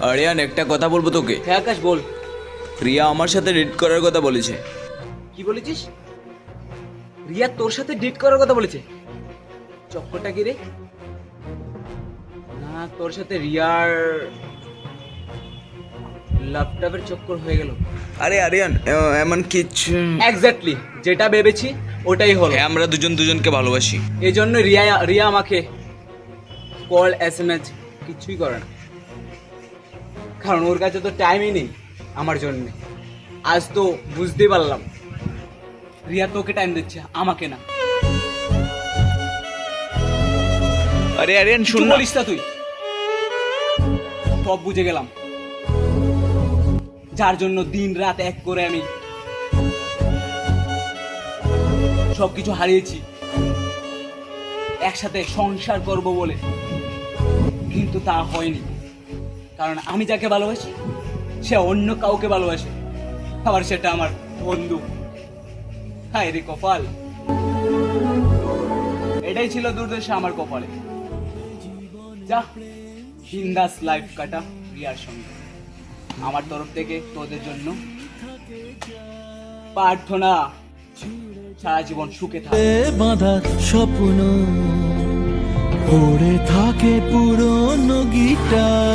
আরিয়ান একটা কথা বলব তোকে। হ্যাঁ আকাশ বল। রিয়া আমার সাথে ডেট করার কথা বলেছে। কি বলেছিস? রিয়া তোর সাথে ডেট করার কথা বলেছে? চক্করটা কি রে? না তোর সাথে রিয়ার ল্যাপটপের চক্কর হয়ে গেল। আরে আরিয়ান এ- এমন কিছু এক্স্যাক্টলি যেটা ভেবেছি ওটাই হলো। হ্যাঁ, আমরা দুজন দুজনকে ভালোবাসি। এই জন্য রিয়া রিয়া আমাকে কল এস এম এস কিছুই করে না। কারণ ওর কাছে তো টাইমই নেই আমার জন্য। আজ তো বুঝতেই পারলাম। রিয়া তোকে টাইম দিচ্ছে আমাকে না। আরে আরিয়ান কিছু শুন বলিস না তুই। সব বুঝে গেলাম। যার জন্য দিন রাত এক করে আমি সব কিছু হারিয়েছি। একসাথে সংসার করব বলে। কিন্তু তা হয়নি। কারণ আমি যাকে ভালোবাসি, সে অন্য কাউকে ভালোবাসে। আবার সেটা আমার বন্ধু। হায় রে কপাল। এটাই ছিল দুর্দশা আমার কপালে। যা লাইফ কাটা রিয়ার সঙ্গে। আমার তরফ থেকে তোদের জন্য প্রার্থনা। সারা জীবন সুখে থাক। বাঁধা স্বপ্ন, পড়ে থাকে পুরনো গিটার